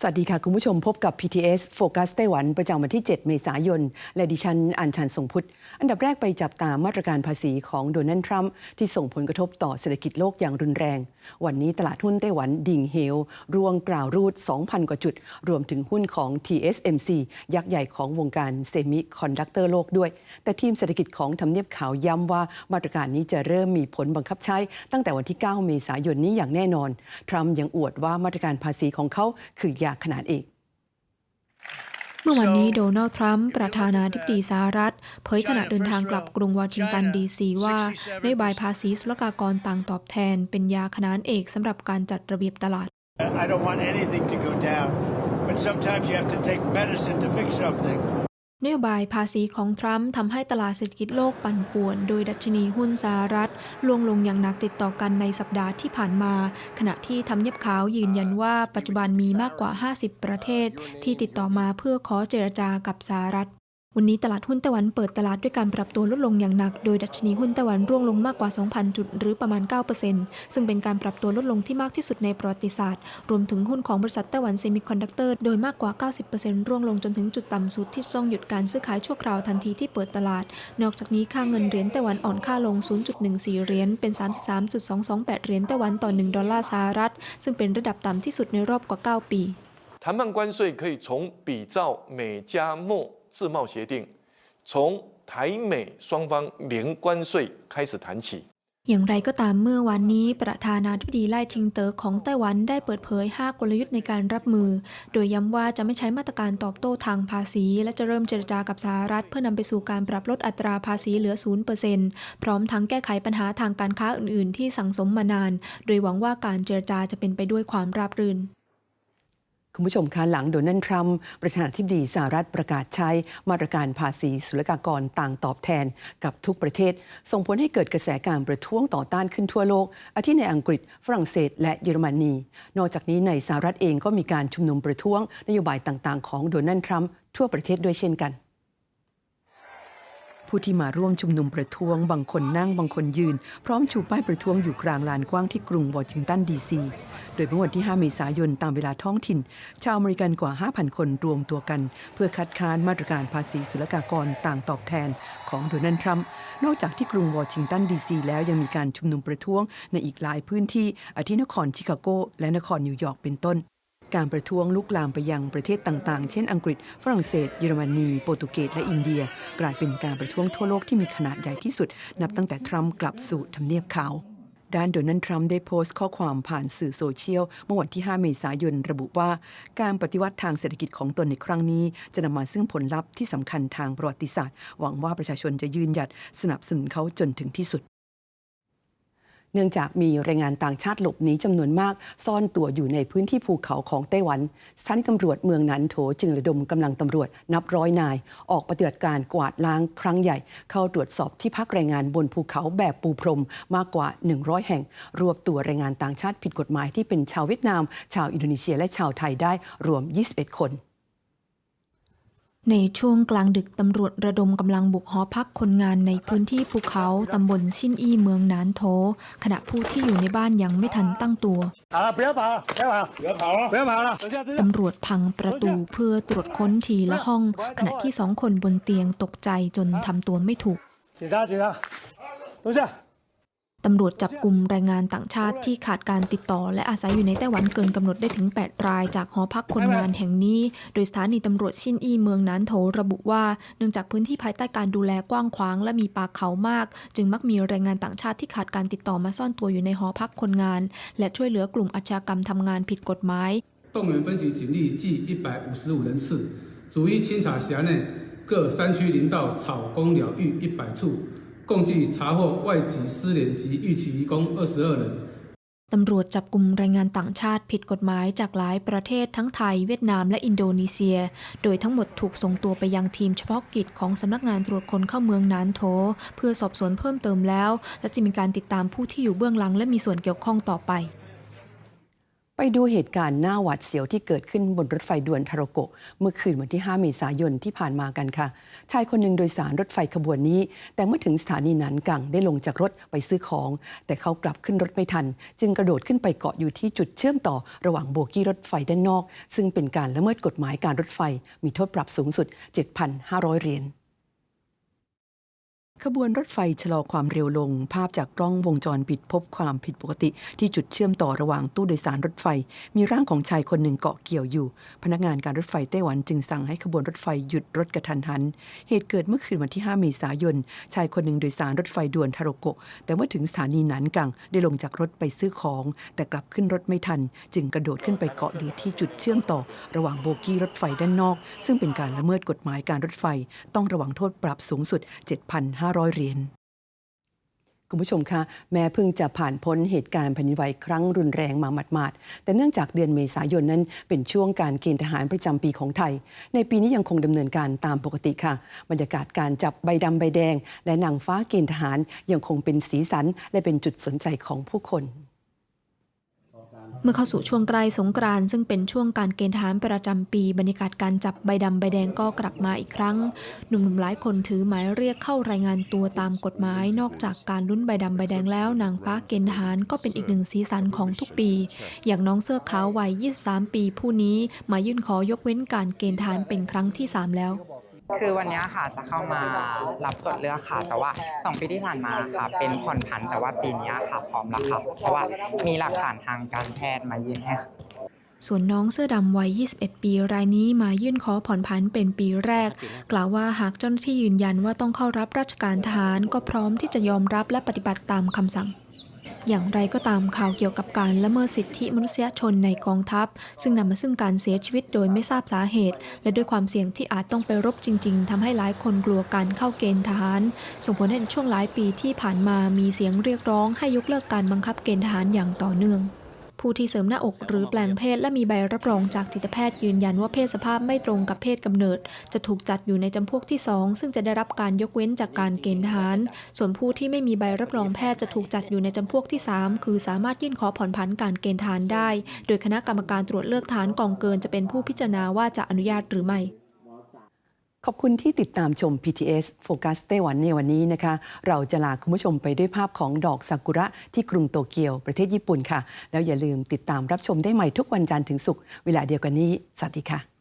สวัสดีค่ะ คุณผู้ชมพบกับ PTS โฟกัสไต้หวันประจำวันที่ 7 เมษายน และดิฉันอัญชันทรงพุทธ อันดับแรกไปจับตามมาตรการภาษีของโดนัลด์ทรัมป์ที่ส่งผลกระทบต่อเศรษฐกิจโลกอย่างรุนแรง วันนี้ตลาดหุ้นไต้หวันดิ่งเหว ร่วงกล่าวรูด 2,000 กว่าจุด รวมถึงหุ้นของ TSMC ยักษ์ใหญ่ของวงการเซมิคอนดักเตอร์โลกด้วย แต่ทีมเศรษฐกิจของทำเนียบขาวย้ำว่ามาตรการนี้จะเริ่มมีผลบังคับใช้ ตั้งแต่วันที่ 9 เมษายนนี้อย่างแน่นอนทรัมป์ยังอวดว่ามาตรการภาษีของเขาคือยาขนาดเอกเมื่อวันนี้โดนัลด์ทรัมป์ประธานาธิบดีสหรัฐ เผยขณะเดินทางกลับกรุงวอชิงตันดีซีว่านโยบายภาษีศุลกากรต่างตอบแทน เป็นยาขนานเอกสำหรับการจัดระเบียบตลาด I don't want anything to go down, but sometimes you have to take medicine to fix something. นโยบายภาษีของทรัมป์ทำให้ตลาดเศรษฐกิจโลกปั่นป่วน โดยดัชนีหุ้นสหรัฐล่วงลงอย่างหนักติดต่อกันในสัปดาห์ที่ผ่านมา ขณะที่ทำเนียบขาวยืนยันว่าปัจจุบันมีมากกว่า 50 ประเทศ ที่ติดต่อมาเพื่อขอเจรจากับสหรัฐ วันนี้ตลาดหุ้นไต้หวันเปิดตลาดด้วยการปรับตัวลดลงอย่างหนัก โดยดัชนีหุ้นไต้หวันร่วงลงมากกว่า 2,000 จุด หรือประมาณ 9%ซึ่งเป็นการปรับตัวลดลงที่มากที่สุดในประวัติศาสตร์ รวมถึงหุ้นของบริษัทไต้หวันเซมิคอนดักเตอร์โดยมากกว่า 90%ร่วงลงจนถึงจุดต่ำสุดที่ต้องหยุดการซื้อขายชั่วคราวทันทีที่เปิดตลาด นอกจากนี้ค่าเงินเหรียญไต้หวันอ่อนค่าลง 0.14 เหรียญ เป็น 33.228 เหรียญไต้หวันต่อ 1 ดอลลาร์สหรัฐ ซึ่งเป็นระดับต่ำที่สุดในรอบกว่า 9 ปี 谈判关税可以从比照美加墨 自贸协定，从台美双方零关税开始谈起。 อย่างไรก็ตามเมื่อวันนี้ประธานาธิบดีไล่ชิงเตอของไต้หวันได้เปิดเผย 5 กลยุทธ์ในการรับมือ โดยย้ำว่าจะไม่ใช้มาตรการตอบโต้ทางภาษี และจะเริ่มเจรจากับสหรัฐ เพื่อนำไปสู่การปรับลดอัตราภาษีเหลือ 0%พร้อมทั้งแก้ไขปัญหาทางการค้าอื่น ๆ ที่สั่งสมมานาน โดยหวังว่าการเจรจาจะเป็นไปด้วยความราบรื่น คุณผู้ชมคะหลังโดนัลด์ทรัมป์ประธานาธิบดีสหรัฐประกาศใช้มาตรการภาษีศุลกากรต่างตอบแทนกับทุกประเทศ ส่งผลให้เกิดกระแสการประท้วงต่อต้านขึ้นทั่วโลก อาทิในอังกฤษ ฝรั่งเศส และเยอรมนี นอกจากนี้ในสหรัฐเองก็มีการชุมนุมประท้วงนโยบายต่างๆ ของโดนัลด์ทรัมป์ทั่วประเทศด้วยเช่นกัน ผู้ที่มาร่วมชุมนุมประท้วง บางคนนั่งบางคนยืน พร้อมชูป้ายประท้วงอยู่กลางลานกว้างที่กรุงวอชิงตันดีซีโดยเมื่อวันที่ 5 เมษายนตามเวลาท้องถิ่น ชาวอเมริกันกว่า 5,000 คนรวมตัวกัน เพื่อคัดค้านมาตรการภาษีศุลกากรต่างตอบแทนของโดนัลด์ทรัมป์นอกจากที่กรุงวอชิงตันดีซีแล้วยังมีการชุมนุมประท้วงในอีกหลายพื้นที่อาทินครชิคาโกและนครนิวยอร์กเป็นต้น การประท้วงลุกลามไปยังประเทศต่างๆ เช่นอังกฤษ ฝรั่งเศส เยอรมนี โปรตุเกส และอินเดีย กลายเป็นการประท้วงทั่วโลกที่มีขนาดใหญ่ที่สุด นับตั้งแต่ทรัมป์กลับสู่ทำเนียบขาวด้านโดนัลด์ทรัมป์ได้โพสต์ข้อความผ่านสื่อโซเชียล เมื่อวันที่ 5 เมษายนระบุว่า การปฏิวัติทางเศรษฐกิจของตนในครั้งนี้ จะนำมาซึ่งผลลัพธ์ที่สำคัญทางประวัติศาสตร์ หวังว่าประชาชนจะยืนหยัดสนับสนุนเขาจนถึงที่สุด เนื่องจากมีแรงงานต่างชาติหลบหนีจำนวนมาก ซ่อนตัวอยู่ในพื้นที่ภูเขาของไต้หวันสถานีตำรวจเมืองนันโถจึงระดมกำลังตำรวจนับร้อยนาย ออกปฏิบัติการกวาดล้างครั้งใหญ่ เข้าตรวจสอบที่พักแรงงานบนภูเขาแบบปูพรมมากกว่า 100 แห่ง รวบตัวแรงงานต่างชาติผิดกฎหมายที่เป็นชาวเวียดนาม ชาวอินโดนีเซียและชาวไทยได้รวม 21 คน ในช่วงกลางดึกตำรวจระดมกำลังบุกหอพักคนงานในพื้นที่ภูเขาตำบลชินอี้เมืองนานโถ ขณะผู้ที่อยู่ในบ้านยังไม่ทันตั้งตัวตำรวจพังประตูเพื่อตรวจค้นทีละห้อง ขณะที่สองคนบนเตียงตกใจจนทำตัวไม่ถูก ตำรวจจับกลุ่มแรงงานต่างชาติที่ขาดการติดต่อ และอาศัยอยู่ในไต้หวันเกินกำหนดได้ถึง 8 รายจากหอพักคนงานแห่งนี้ โดยสถานีตำรวจชินอี้เมืองนานโถระบุว่า เนื่องจากพื้นที่ภายใต้การดูแลกว้างขวางและมีป่าเขามาก จึงมักมีแรงงานต่างชาติที่ขาดการติดต่อมาซ่อนตัวอยู่ในหอพักคนงาน และช่วยเหลือกลุ่มอาชญากรรมทำงานผิดกฎหมาย 动员分局警力计一百五十五人次，逐一清查辖内各山区林道、草公鸟域一百处， 共计查获外籍失联及逾期移工二十二人。 ตำรวจจับกลุ่มแรงงานต่างชาติผิดกฎหมายจากหลายประเทศทั้งไทย เวียดนามและอินโดนีเซีย โดยทั้งหมดถูกส่งตัวไปยังทีมเฉพาะกิจของสำนักงานตรวจคนเข้าเมืองนานโถ เพื่อสอบสวนเพิ่มเติมแล้ว และจะมีการติดตามผู้ที่อยู่เบื้องหลังและมีส่วนเกี่ยวข้องต่อไป ไปดูเหตุการณ์หน้าหวาดเสียวที่เกิดขึ้นบนรถไฟด่วนทารโกะ เมื่อคืนวันที่ 5 เมษายนที่ผ่านมากันค่ะ ชายคนหนึ่งโดยสารรถไฟขบวนนี้ แต่เมื่อถึงสถานีหนานกังได้ลงจากรถไปซื้อของ แต่เขากลับขึ้นรถไม่ทัน จึงกระโดดขึ้นไปเกาะอยู่ที่จุดเชื่อมต่อระหว่างโบกี้รถไฟด้านนอก ซึ่งเป็นการละเมิดกฎหมายการรถไฟ มีโทษปรับสูงสุด 7,500 เหรียญ ขบวนรถไฟชะลอความเร็วลง ภาพจากกล้องวงจรปิดพบความผิดปกติ ที่จุดเชื่อมต่อระหว่างตู้โดยสารรถไฟ มีร่างของชายคนหนึ่งเกาะเกี่ยวอยู่ พนักงานการรถไฟไต้หวันจึงสั่งให้ขบวนรถไฟหยุดรถกระทันหัน เหตุเกิดเมื่อคืนวันที่ 5 เมษายน ชายคนหนึ่งโดยสารรถไฟด่วนทาโรโกะ แต่เมื่อถึงสถานีหนานกังได้ลงจากรถไปซื้อของ แต่กลับขึ้นรถไม่ทัน จึงกระโดดขึ้นไปเกาะอยู่ที่จุดเชื่อมต่อ ระหว่างโบกี้รถไฟด้านนอก ซึ่งเป็นการละเมิดกฎหมายการรถไฟ ต้องระวังโทษปรับสูงสุด 7,500เหรียญคุณผู้ชมคะแม้เพิ่งจะผ่านพ้นเหตุการณ์แผ่นดินไหวครั้งรุนแรงมาหมาดๆ แต่เนื่องจากเดือนเมษายนนั้นเป็นช่วงการเกณฑ์ทหารประจำปีของไทย ในปีนี้ยังคงดำเนินการตามปกติค่ะ บรรยากาศการจับใบดำใบแดง และนางฟ้าเกณฑ์ทหารยังคงเป็นสีสัน และเป็นจุดสนใจของผู้คน เมื่อเข้าสู่ช่วงใกล้สงกรานซึ่งเป็นช่วงการเกณฑ์ทหารประจำปี บรรยากาศการจับใบดำใบแดงก็กลับมาอีกครั้ง หนุ่มๆหลายคนถือหมายเรียกเข้ารายงานตัวตามกฎหมาย นอกจากการลุ้นใบดำใบแดงแล้ว นางฟ้าเกณฑ์ทหารก็เป็นอีกหนึ่งสีสันของทุกปี อย่างน้องเสื้อขาววัย 23 ปีผู้นี้มายื่นขอยกเว้นการเกณฑ์ทหารเป็นครั้งที่ 3 แล้ว คือวันนี้ค่ะจะเข้ามารับตรวจเลือกค่ะ แต่ว่า 2 ปีที่ผ่านมาค่ะ เป็นผ่อนผันแต่ว่าปีนี้ค่ะพร้อมแล้วค่ะเพราะว่ามีหลักฐานทางการแพทย์มายืนให้ส่วนน้องเสื้อดำวัย 21 ปี รายนี้มายื่นขอผ่อนผันเป็นปีแรก กล่าวว่าหากเจ้าหน้าที่ยืนยันว่าต้องเข้ารับราชการทหารก็พร้อมที่จะยอมรับและปฏิบัติตามคำสั่ง อย่างไรก็ตามข่าวเกี่ยวกับการละเมิดสิทธิมนุษยชนในกองทัพ ซึ่งนำมาซึ่งการเสียชีวิตโดยไม่ทราบสาเหตุ และด้วยความเสี่ยงที่อาจต้องไปรบจริง ๆทำให้หลายคนกลัวการเข้าเกณฑ์ทหาร ส่งผลให้ในช่วงหลายปีที่ผ่านมามีเสียงเรียกร้องให้ยกเลิกการบังคับเกณฑ์ทหารอย่างต่อเนื่อง ผู้ที่เสริมหน้าอกหรือแปลงเพศและมีใบรับรองจากจิตแพทย์ยืนยันว่าเพศสภาพไม่ตรงกับเพศกำเนิด จะถูกจัดอยู่ในจำพวกที่ 2 ซึ่งจะได้รับการยกเว้นจากการเกณฑ์ทหาร ส่วนผู้ที่ไม่มีใบรับรองแพทย์จะถูกจัดอยู่ในจำพวกที่ 3 คือสามารถยื่นขอผ่อนผันการเกณฑ์ทหารได้ โดยคณะกรรมการตรวจเลือกทหารกองเกินจะเป็นผู้พิจารณาว่าจะอนุญาตหรือไม่ ขอบคุณที่ติดตามชม PTS โฟกัสไต้หวันในวันนี้นะคะ เราจะลาคุณผู้ชมไปด้วยภาพของดอกซากุระที่กรุงโตเกียวประเทศญี่ปุ่นค่ะ แล้วอย่าลืมติดตามรับชมได้ใหม่ทุกวันจันทร์ถึงศุกร์เวลาเดียวกันนี้ สวัสดีค่ะ